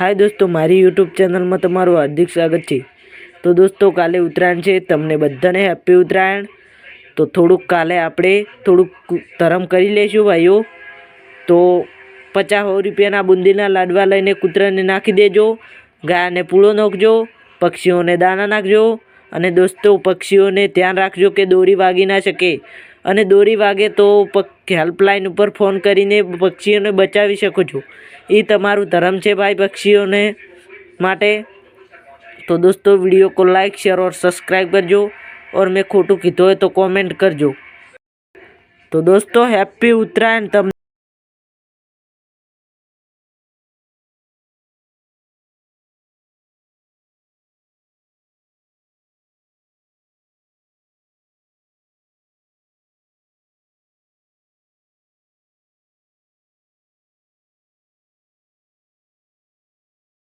હાય દોસ્તો, મારી યુટ્યુબ ચેનલમાં તમારું હાર્દિક સ્વાગત છે. તો દોસ્તો, કાલે ઉત્તરાયણ છે, તમને બધાને હેપી ઉત્તરાયણ. તો થોડુંક કાલે આપણે થોડુંક ધરમ કરી લઈશું ભાઈઓ. તો પચાસ રૂપિયાના બુંદીના લાડવા લઈને કૂતરાને નાખી દેજો, ગાયને પૂળો નાખજો, પક્ષીઓને દાણા નાખજો અને દોસ્તો, પક્ષીઓને ધ્યાન રાખજો કે દોરી વાગી ના શકે. અને દોરી વાગે તો હેલ્પલાઇન ઉપર ફોન કરીને પક્ષીઓને બચાવી શકો છો એ તમારું ધર્મ છે ભાઈ પક્ષીઓને માટે. તો દોસ્તો વીડિયો કો લાઇક શેર ઓર સબસ્ક્રાઈબ કરજો. ઓર મેં ખોટું કીધું હોય તો કોમેન્ટ કરજો. તો દોસ્તો હેપી ઉત્તરાયણ તમને.